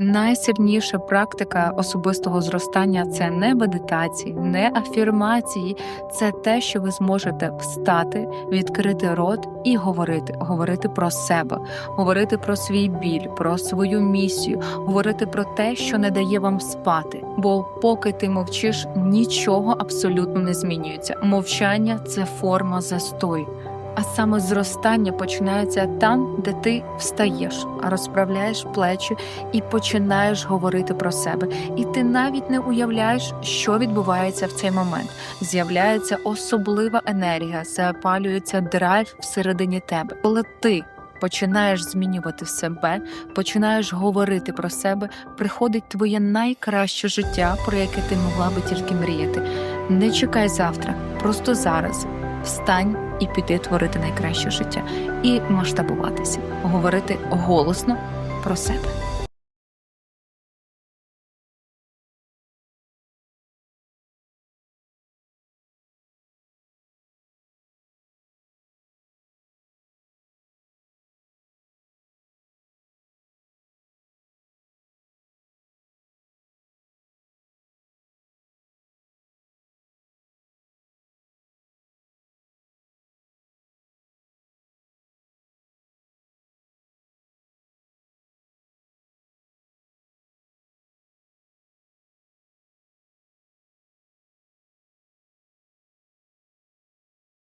Найсильніша практика особистого зростання це не медитації, не афірмації, це те, що ви зможете встати, відкрити рот і говорити, говорити про себе, говорити про свій біль, про свою місію, говорити про те, що не дає вам спати. Бо поки ти мовчиш, нічого абсолютно не змінюється. Мовчання це форма застою. А саме зростання починається там, де ти встаєш, розправляєш плечі і починаєш говорити про себе. І ти навіть не уявляєш, що відбувається в цей момент. З'являється особлива енергія, запалюється драйв всередині тебе. Коли ти починаєш змінювати себе, починаєш говорити про себе, приходить твоє найкраще життя, про яке ти могла би тільки мріяти. Не чекай завтра, просто зараз. Встань і піти творити найкраще життя і масштабуватися, говорити голосно про себе.